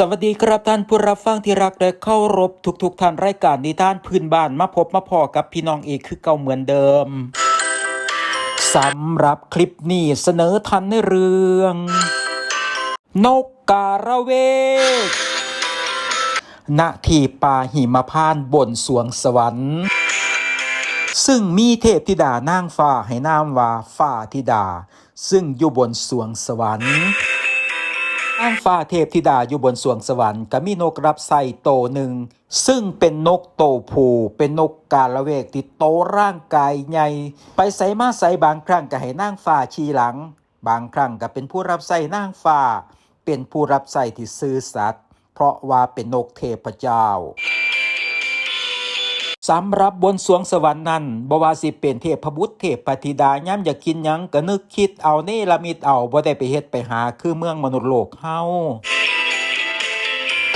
สวัสดีครับท่านผู้รับฟังที่รักและเคารพทุกๆท่านรายการนิทานพื้นบ้านมาพบมาพอกับพี่น้องเอกคือเก่าเหมือนเดิมสำหรับคลิปนี้เสนอทันในเรื่อง นกการะเวกณที่ป่าหิมพานบนสวงสวรรค์ ซึ่งมีเทพธิดานางฟ้าให้นามว่าฟ้าธิดา ซึ่งอยู่บนสวงสวรรค์ นางฟ้าเทพธิดาอยู่บนสวงสวรรค์ก็มีนกรับใส่โตหนึ่ง ซึ่งเป็นนกโตผูเป็นนกกาละเวกที่โตร่างกายใหญ่ ไปใส่มาใส่บางครั้งก็ให้นางฟ้าชี้หลัง บางครั้งก็เป็นผู้รับใส่นางฟ้า เป็นผู้รับใส่ที่ซื่อสัตย์เพราะว่าเป็นนกเทพเจ้า สำหรับบนสวงสวรรค์นั้นบว่าสิเป็นเทพบุตรเทพปฏิดาย้ำอยากกินยังก็นึกคิดเอาเนละมิดเอาบ่ได้ไปเฮ็ดไปหาคือเมืองมนุษย์โลกเฮา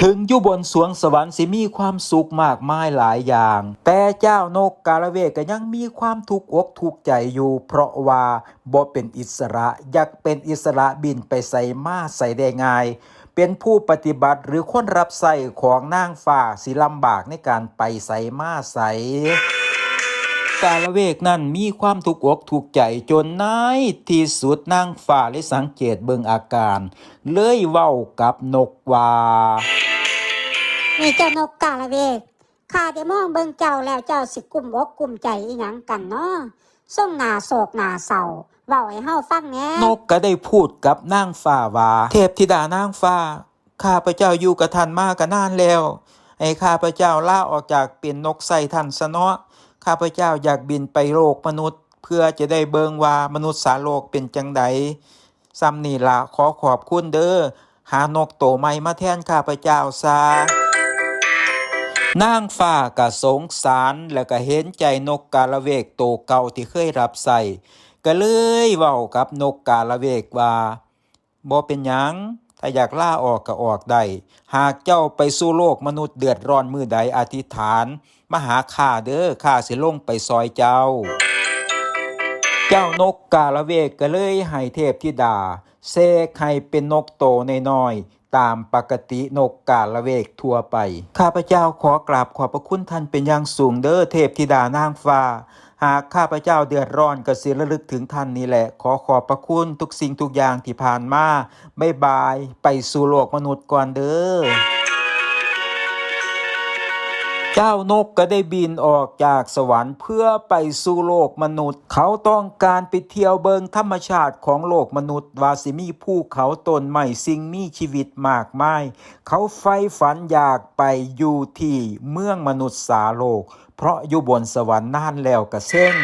ถึงอยู่บนสวงสวรรค์สิมีความสุขมากมายหลายอย่าง แต่เจ้านกกาละเวกก็ยังมีความทุกข์อกทุกข์ใจอยู่ เพราะว่าบ่เป็นอิสระอยากเป็นอิสระบินไปใส่มาใส่ได้ง่าย เป็นผู้ปฏิบัติหรือคนรับใส่ของนางฟ้าสิลำบากในการไปใส่มาใส่กาละเวกนั่นมีความถูกอกถูกใจจนนายที่สุดนางฟ้าเลยสังเกตเบิงอาการ เลยเว้ากับนกว่านี่เจ้านกกาละเวกข้าได้มองเบิงเจ้าแล้วเจ้าสิกลุ่มอกกลุ่มใจอีหยังกันเนาะส่งหนาโศกหนาเศร้า เว้าให้เฮาฟังแน่นกก็ได้พูดกับนางฟ้าว่าเทพธิดานางฟ้า ข้าพเจ้าอยู่กับท่านมากันนานแล้วให้ข้าพเจ้าล่าออกจากเป็นนกใส่ท่านซะเนาะข้าพเจ้าอยากบินไปโลกมนุษย์ เพื่อจะได้เบิงว่ามนุษย์สาโลกเป็นจังใดซ้ำนี่ละขอขอบคุณเด้อหานกโตใหม่มาแทนข้าพเจ้าซะนางฟ้าก็สงสารแล้วก็เห็นใจนกกาละเวกโตเก่าที่เคยรับใส่ ก็เลยเว้ากับนกกาละเวกว่าบ่เป็นหยังถ้าอยากล่าออกก็ออกได้ หากเจ้าไปสู่โลกมนุษย์เดือดร้อนมือใดอธิษฐาน มาหาข้าเด้อข้าสิลงไปซอยเจ้า เจ้านกกาละเวกก็เลยให้เทพธิดาเสกให้เป็นนกโตในน้อยตามปกตินกกาละเวกทั่วไป ข้าพเจ้าขอกราบขอบพระคุณท่านเป็นอย่างสูงเด้อเทพธิดานางฟ้า หากข้าพเจ้าเดือดร้อนก็สิระลึกถึงท่านนี่แหละ ขอขอบพระคุณทุกสิ่งทุกอย่างที่ผ่านมาบ๊ายบาย ไปสู่โลกมนุษย์ก่อนเด้อ เจ้านกก็ได้บินออกจากสวรรค์เพื่อไปสู่โลกมนุษย์ เขาต้องการไปเที่ยวเบิงธรรมชาติของโลกมนุษย์ วาสิมีภูเขาต้นไม้สิ่งมีชีวิตมากมาย เขาใฝ่ฝันอยากไปอยู่ที่เมืองมนุษย์สาโลก เพราะอยู่บนสวรรค์นานแล้วกระเซ้ง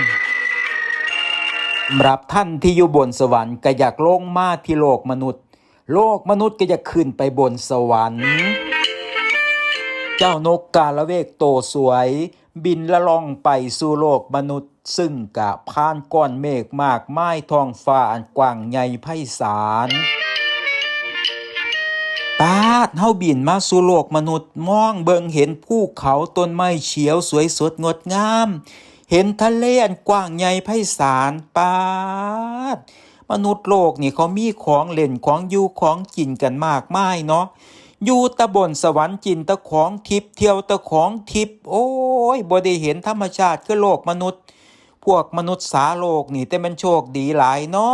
สำหรับท่านที่อยู่บนสวรรค์ก็อยากลงมาที่โลกมนุษย์ โลกมนุษย์ก็จะขึ้นไปบนสวรรค์ เจ้านกกาละเวกโตสวย บินละล่องไปสู่โลกมนุษย์ ซึ่งกะผ่านก้อนเมฆมากไม้ทองฟ้าอันกว้างใหญ่ไพศาลปาดเฮาบินมาสู่โลกมนุษย์มองเบิงเห็นภูเขาต้นไม้เขียวสวยสดงดงาม เห็นทะเลอันกว้างใหญ่ไพศาลปาดมนุษย์โลกนี่เขามีของเล่นของอยู่ของกินกันมากมายเนาะ อยู่ตะบนสวรรค์จินตะของทิพเที่ยวตะของทิพโอ้ยบ่ได้เห็นธรรมชาติคือโลกมนุษย์ พวกมนุษย์สาโลกนี่แต่มันโชคดีหลายเนา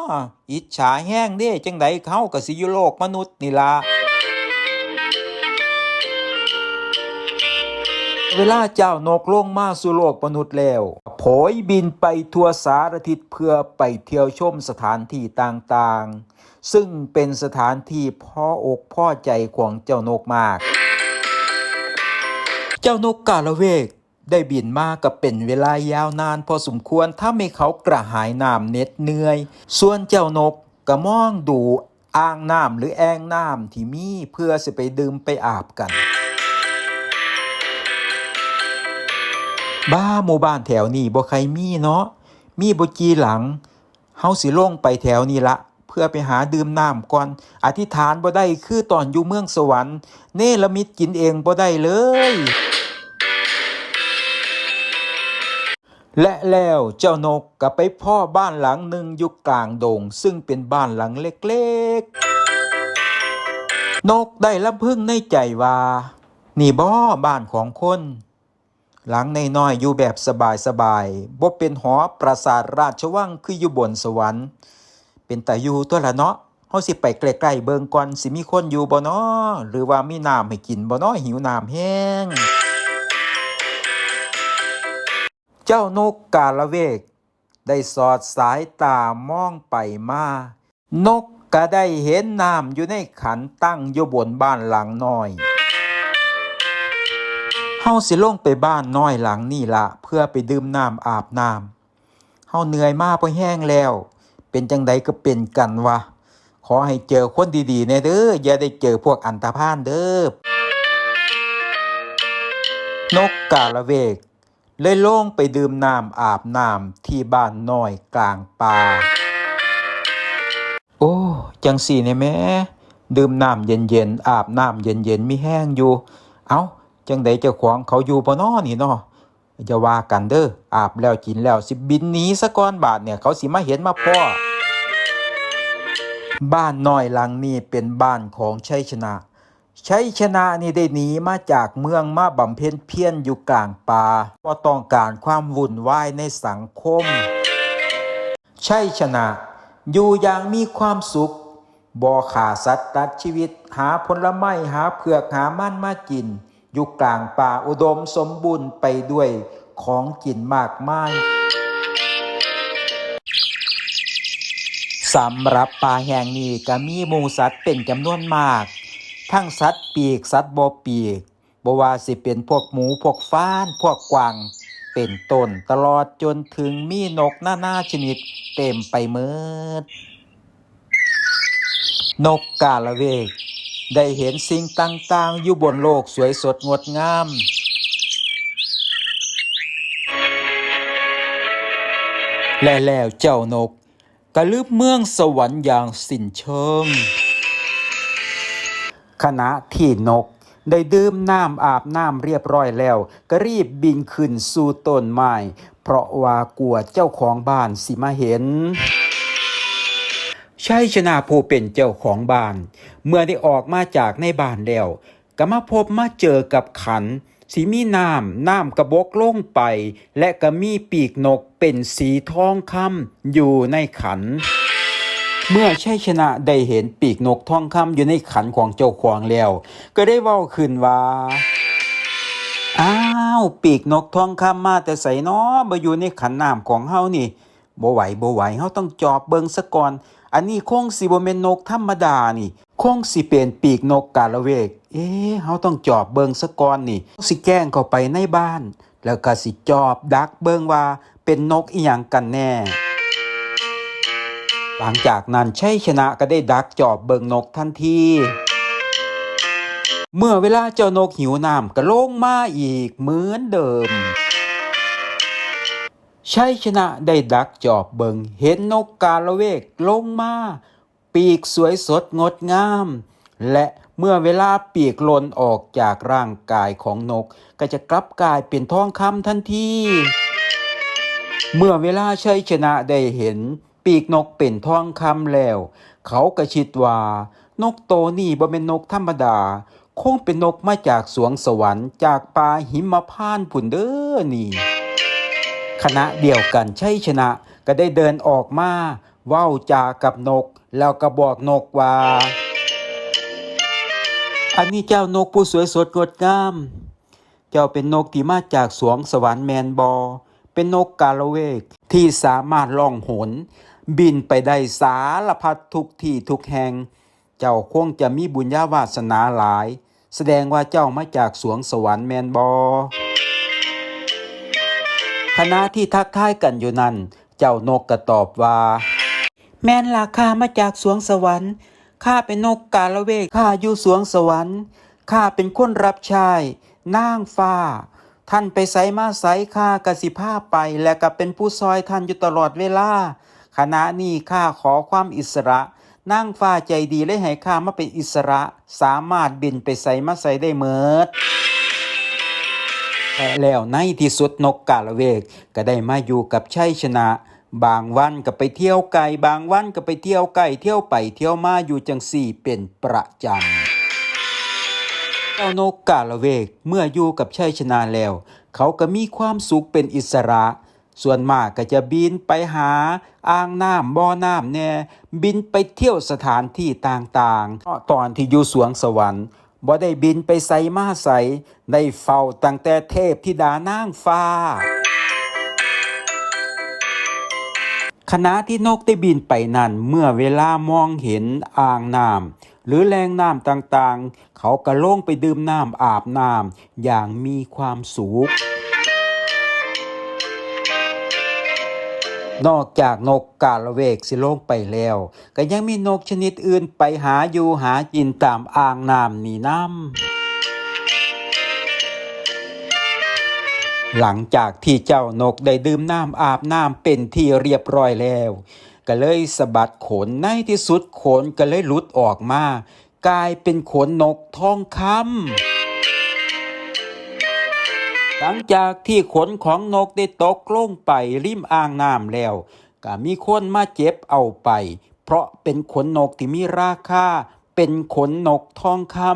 ะอิจฉาแห้งเด้จังไดเขาก็สิอยู่โลกมนุษย์นี่ล่ะ เวลาเจ้านกลงมาสู่โลกมนุษย์แล้วโผยบินไปทั่วสารทิศเพื่อไปเที่ยวชมสถานที่ต่างๆ ซึ่งเป็นสถานที่พ่ออกพ่อใจของเจ้านกมาก เจ้านกกาละเวกได้บินมากับเป็นเวลายาวนานพอสมควรถ้าไม่เขากระหายน้ำเน็ดเหนื่อย ส่วนเจ้านกก็มองดูอ่างน้ำหรือแอ่งน้ำที่มีเพื่อสิไปดื่มไปอาบกัน บ้าหมู่บ้านแถวนี้บ่ใครมีเนาะมีบ่กี่หลังเฮาสิลงไปแถวนี้ละเพื่อไปหาดื่มน้ำก่อน อธิษฐานบ่ได้คือตอนอยู่เมืองสวรรค์ เนรมิตกินเองบ่ได้เลย และแล้วเจ้านกก็ไปพ่อบ้านหลังหนึ่งอยู่กลางดงซึ่งเป็นบ้านหลังเล็กๆ นกได้ลำพึงในใจว่า นี่บ่บ้านของคน หลังในน้อยอยู่แบบสบายๆบ่เป็นหอปราสาทราชวังคืออยู่บนสวรรค์ เป็นแต่อยู่ตัวละเนาะเฮาสิไปใกล้ๆเบิงก่อนสิมีคนอยู่บ่เนาะหรือว่ามีน้ำให้กินบ่เนาะหิวน้ำแห้ง เจ้านกกาละเวก ได้สอดสายตามองไปมา นกก็ได้เห็นน้ำอยู่ในขันตั้งอยู่บนบ้านหลังน้อยาสิลงไปบ้านน้อยหลังนี่ละเพื่อไปดื่มน้ำอาบน้ำเฮาเหนื่อยมากพอแห้งแล้ว เป็นจังใดก็เป็นกันวะขอให้เจอคนดีๆแน่เด้ออย่าได้เจอพวกอันตรพานเด้อนกกาละเวก เลยลงไปดื่มน้ำอาบน้ำที่บ้านน้อยกลางป่าโอ้จังสี่เนี่ยแม่ดื่มน้ำเย็นๆอาบน้ำเย็นๆมีแห้งอยู่ เอ้า จังใดเจ้าของเขาอยู่บ่นอนี่เนาะอย่าว่ากันเด้ออาบแล้วกินแล้วสิบินหนีซะก่อนบาดเนี่ยเขาสิมาเห็นมาพ่อบ้านน้อยหลังนี้เป็นบ้านของชัยชนะชัยชนะนี่ได้หนีมาจากเมืองมาบำเพ็ญเพียรอยู่กลางป่าเพราะต้องการความวุ่นวายในสังคมชัยชนะ อยู่อย่างมีความสุขบ่ขาสัตว์ตัดชีวิต หาผลไม้หาเผือกหามันมากิน อยู่กลางป่าอุดมสมบูรณ์ไปด้วยของกินมากมายสำหรับป่าแห่งนี้ก็มีหมูสัตว์เป็นจำนวนมาก ทั้งสัตว์ปีกสัตว์บ่ปีกบว่าสิเป็นพวกหมูพวกฟ้าน พวกกวางเป็นต้นตลอดจนถึงมีนกหนานาชนิดเต็มไปหมดนกกาละเวก ได้เห็นสิ่งต่างๆ อยู่บนโลกสวยสดงดงาม และแล้วเจ้านกกระลืบเมืองสวรรค์อย่างสิ้นเชิง ขณะที่นกได้ดื่มน้ำอาบน้ำเรียบร้อยแล้ว ก็รีบบินขึ้นสู่ต้นไม้เพราะว่ากลัวเจ้าของบ้านสิมาเห็น ชัยชนะผู้เป็นเจ้าของบ้าน เมื่อได้ออกมาจากในบ้านแล้วก็มาพบมาเจอกับขันสีมีน้ำน้ำกระบกลงไป และก็มีปีกนกเป็นสีทองคำอยู่ในขัน เมื่อชัยชนะได้เห็นปีกนกทองคำอยู่ในขันของเจ้าของแล้ว ก็ได้เว้าขึ้นว่าอ้าวปีกนกทองคำมาแต่ใส่น้อมาอยู่ในขันน้ำของเฮานี่บ่ไหวบ่ไหวเฮาต้องจอบเบิงซะก่อน อันนี้คงสิบ่แม่นนกธรรมดานี่คงสิเป็นปีกนกกาละเวก เอ๊ะเฮาต้องจอบเบิงซะก่อนนี่สิแกล้งเข้าไปในบ้าน แล้วก็สิจอบดักเบิงว่าเป็นนกอีหยังกันแน่ หลังจากนั้นชัยชนะก็ได้ดักจอบเบิงนกทันทีเมื่อเวลาเจ้านกหิวน้ำก็ลงมาอีกเหมือนเดิม ชัยชนะได้ดักจอบเบิงเห็นนกกาละเวกลงมา ปีกสวยสดงดงาม และเมื่อเวลาปีกหล่นออกจากร่างกายของนก ก็จะกลับกลายเป็นทองคำทันที เมื่อเวลาชัยชนะได้เห็น ปีกนกเป็นทองคำแล้ว เขาก็คิดว่า นกโตนี่บ่เป็นนกธรรมดา คงเป็นนกมาจากสวงสวรรค์จากป่าหิมพานผุนเด้อนี่ คณะเดียวกันใชัยชนะ ก็ได้เดินออกมาเว้าจากับนก แล้วก็บอกนกว่า อันนี้เจ้านกผู้สวยสดงดงาม เจ้าเป็นนกที่มาจากสวงสวรรค์แมนบอ เป็นนกกาละเวกที่สามารถล่องหน บินไปได้สารพัดทุกที่ทุกแห่ง เจ้าคงจะมีบุญญาวาสนาหลาย แสดงว่าเจ้ามาจากสวงสวรรค์แมนบอ คณะที่ทักทายกันอยู่นั้น เจ้านกก็ตอบว่า แม่นล่ะข้ามาจากสวงสวรรค์ข้าเป็นนกกาละเวกข้าอยู่สวงสวรรค์ข้าเป็นคนรับใช้นางฟ้า ท่านไปไสมาไสข้ากสิภาไป และก็เป็นผู้ซอยท่านอยู่ตลอดเวลาขณะนี้ข้าขอความอิสระนางฟ้าใจดีเลยให้ข้ามาเป็นอิสระ สามารถบินไปไสมาไสได้เมิด แล้วในที่สุดนกกาละเวก ก็ได้มาอยู่กับชัยชนะ บางวันก็ไปเที่ยวไก่บางวันก็ไปเที่ยวไก่เที่ยวไปเที่ยวมาอยู่จังสี่เป็นประจเจ้านกกาละเวกเมื่ออยู่กับชัยชนะแล้ว เขาก็มีความสุขเป็นอิสระส่วนมากก็จะบินไปหาอ่างน้ำบ่อน้ำแน่บินไปเที่ยวสถานที่ต่างๆเพราะตอนที่อยู่สวงสวรรค์ บ่ได้บินไปใส่มาใสได้เฝ้าตั้งแต่เทพธิดานางฟ้าคณะที่นกได้บินไปนั่นเมื่อเวลามองเห็นอ่างน้ำหรือแรงน้ำต่างๆ เขาก็ลงไปดื่มน้ำอาบน้ำอย่างมีความสุข นอกจากนกกาละเวกสิลงไปแล้ว ก็ยังมีนกชนิดอื่นไปหาอยู่หากินตามอ่างน้ำนี่น้ำหลังจากที่เจ้านกได้ดื่มน้ำอาบน้ำเป็นที่เรียบร้อยแล้ว ก็เลยสะบัดขนในที่สุดขนก็เลยหลุดออกมา กลายเป็นขนนกทองคำ หลังจากที่ขนของนกได้ตกลงไปริมอ่างน้ำแล้วก็มีคนมาเจ็บเอาไป เพราะเป็นขนนกที่มีราคา เป็นขนนกทองคำ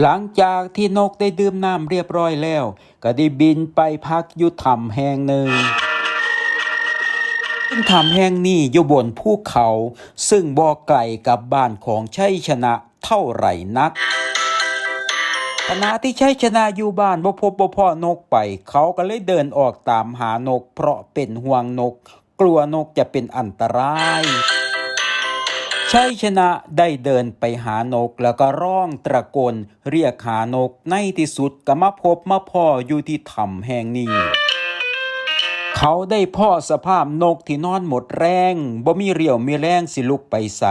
หลังจากที่นกได้ดื่มน้ำเรียบร้อยแล้ว ก็ได้บินไปพักอยู่ถ้ำแห่งหนึ่งซึ่งถ้ำแห่งนี้อยู่บนภูเขา ซึ่งบ่ไกลกับบ้านของชัยชนะเท่าไหร่นัก ขณะที่ชัยชนะอยู่บ้านบ่พบบ่พ่อนกไป เขาก็เลยเดินออกตามหานก เพราะเป็นห่วงนก กลัวนกจะเป็นอันตรายชัยชนะได้เดินไปหานกแล้วก็ร้องตะโกนเรียกหานกในที่สุดก็มาพบมาพ่ออยู่ที่ถ้ำแห่งนี้ เขาได้พ่อสภาพนกที่นอนหมดแรงบ่มีเรี่ยวมีแรงสิลุกไปใส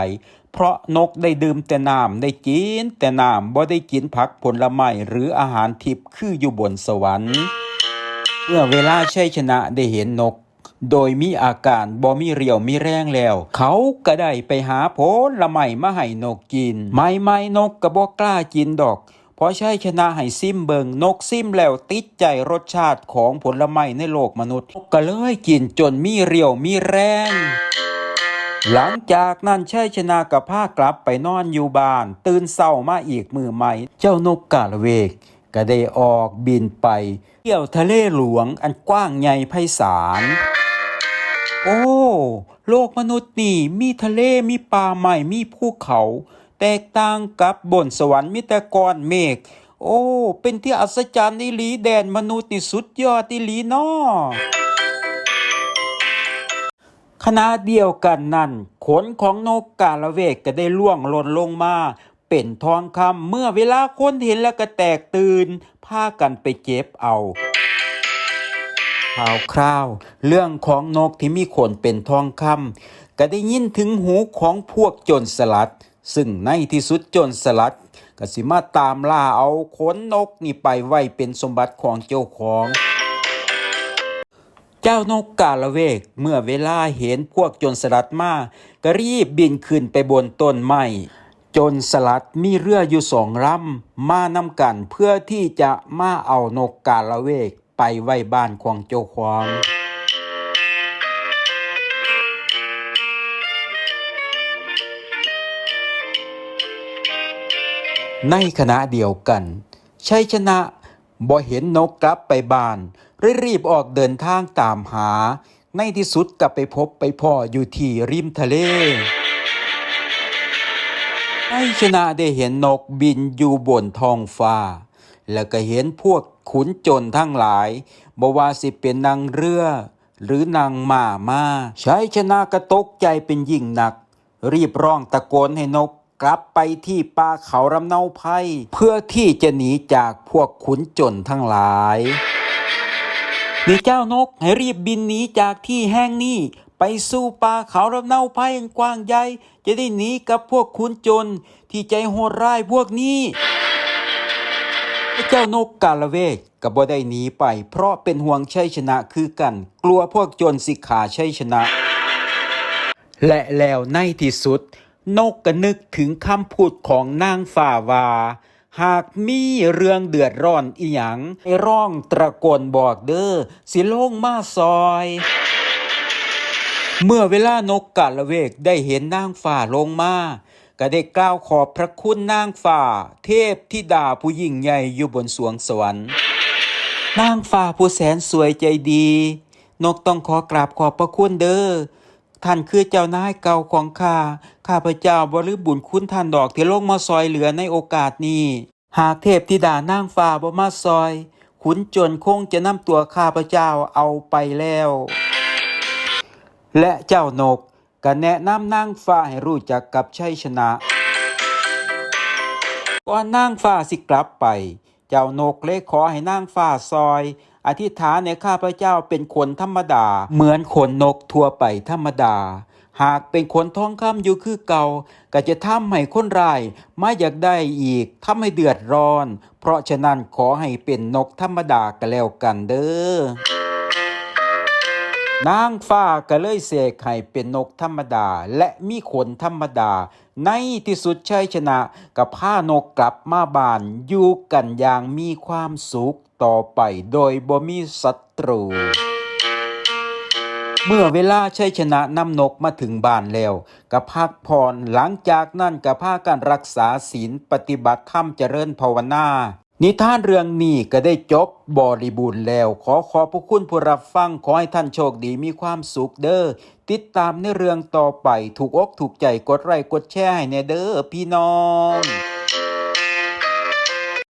เพราะนกได้ดื่มแต่น้ำได้กินแต่น้ำบ่ได้กินผักผลไม้หรืออาหารทิพย์คืออยู่บนสวรรค์ เมื่อเวลาชัยชนะได้เห็นนก โดยมีอาการบ่มีเรี่ยวมีแรงแล้ว เขาก็ได้ไปหาผลไม้มาให้นกกิน ไม่ไม่นกก็บ่กล้ากินดอก เพราะใชัยชนะให้ซิมเบิงนกซิมแล้วติดใจรสชาติของผลไม้ในโลกมนุษย์ ก็เลยกินจนมีเรียวมีแรงหลังจากนั้นใชัยชนะกับผ้ากลับไปนอนอยู่บ้าน ตื่นเศร้ามาอีกมือใหม่ เจ้านกกาละเวก ก็ได้ออกบินไป เที่ยวทะเลหลวงอันกว้างใหญ่ไพศาลโอ้ โลกมนุษย์นี่ มีทะเลมีป่าใหม่มีภูเขา แตกต่างกับบนสวรรค์มีแต่ก้อนเมฆโอ้ เป็นที่อัศจรรย์อีหลีแดนมนุษย์นี่สุดยอดอีหลีน้อขณะเดียวกันนั้นขนของนกกาละเวกก็ได้ล่วงหล่นลงมา เป็นทองคำเมื่อเวลาคนเห็นแล้วก็แตกตื่นพากันไปเก็บเอาข่าวคราว เรื่องของนกที่มีขนเป็นทองคำก็ได้ยินถึงหูของพวกโจรสลัด ซึ่งในที่สุดโจรสลัดก็สิมาตามล่าเอาขนนกนี่ไปไว้เป็นสมบัติของเจ้าของ เจ้านกกาละเวกเมื่อเวลาเห็นพวกโจรสลัดมาก็รีบบินขึ้นไปบนต้นไม้จรสลัดมีเรืออยู่สองลำมานำกันเพื่อที่จะมาเอานกกาละเวกไปไว้บ้านของเจ้าของ ในขณะเดียวกัน ชัยชนะบ่เห็นนกกลับไปบ้านรีบออกเดินทางตามหา ในที่สุดก็ไปพบไปพ่ออยู่ที่ริมทะเลชัยชนะได้เห็นนกบินอยู่บนท้องฟ้า แล้วก็เห็นพวกขุนโจรทั้งหลายบ่ว่าสิเป็นนางเรือ หรือนางมามาชัยชนะก็ตกใจเป็นยิ่งหนัก รีบร้องตะโกนให้นก กลับไปที่ป่าเขารำเนาไพรเพื่อที่จะหนีจากพวกขุนจนทั้งหลายนี่เจ้านกให้รีบบินหนีจากที่แห่งนี้ไปสู่ป่าเขารำเนาไพรอันกว้างใหญ่จะได้หนีกับพวกขุนจนที่ใจโหดร้ายพวกนี้เจ้านกกาละเวกก็บ่ได้หนีไป เพราะเป็นห่วงชัยชนะคือกัน กลัวพวกจรสิขาชัยชนะ และแล้วในที่สุด นกก็นึกถึงคำพูดของนางฝ่าวา หากมีเรื่องเดือดร้อนอีหยังให้ร้องตะโกนบอกเด้อสิลงมาซอย เมื่อเวลานกกาละเวกได้เห็นนางฝ่าลงมาก็ได้กล่าวขอบพระคุณนางฟ้าเทพธิดาผู้ยิ่งใหญ่อยู่บนสวงสวรรค์ นางฟ้าผู้แสนสวยใจดี นกต้องขอกราบขอบพระคุณเด้อ ท่านคือเจ้านายเก่าของข้า ข้าพเจ้าบริบุญคุณท่านดอกที่ลงมาซอยเหลือในโอกาสนี้ หากเทพธิดานางฟ้าบ่มาซอย ขุนจนคงจะนำตัวข้าพเจ้าเอาไปแล้ว และเจ้านกก็แนะนำนางฟ้าให้รู้จักกับชัยชนะ ก่อนนางฟ้าสิกลับไป เจ้านกเลยขอให้นางฟ้าซอย อธิษฐานในข้าพเจ้าเป็นคนธรรมดา เหมือนขนนกทั่วไปธรรมดา หากเป็นคนทองคำอยู่คือเก่า ก็จะทำให้คนร้ายไมาอยากได้อีกทำให้เดือดร้อน เพราะฉะนั้นขอให้เป็นนกธรรมดาก็แล้วกันเด้อนางฟ้าก็เลยเสกให้เป็นนกธรรมดาและมีขนธรรมดา ในที่สุดชัยชนะกับพานกกลับมาบานอยู่กันอย่างมีความสุข ต่อไปโดยบ่มีศัตรู เมื่อเวลาชัยชนะนำนกมาถึงบ้านแล้วก็พักผ่อนหลังจากนั้นก็พากันรักษาศีลปฏิบัติธรรมเจริญภาวนานิทานเรื่องนี้ก็ได้จบบริบูรณ์แล้ว ขอขอบพระคุณผู้รับฟัง ขอให้ท่านโชคดีมีความสุขเด้อติดตามในเรื่องต่อไป ถูกอกถูกใจกดไลค์กดแชร์ให้แน่เด้อพี่น้อง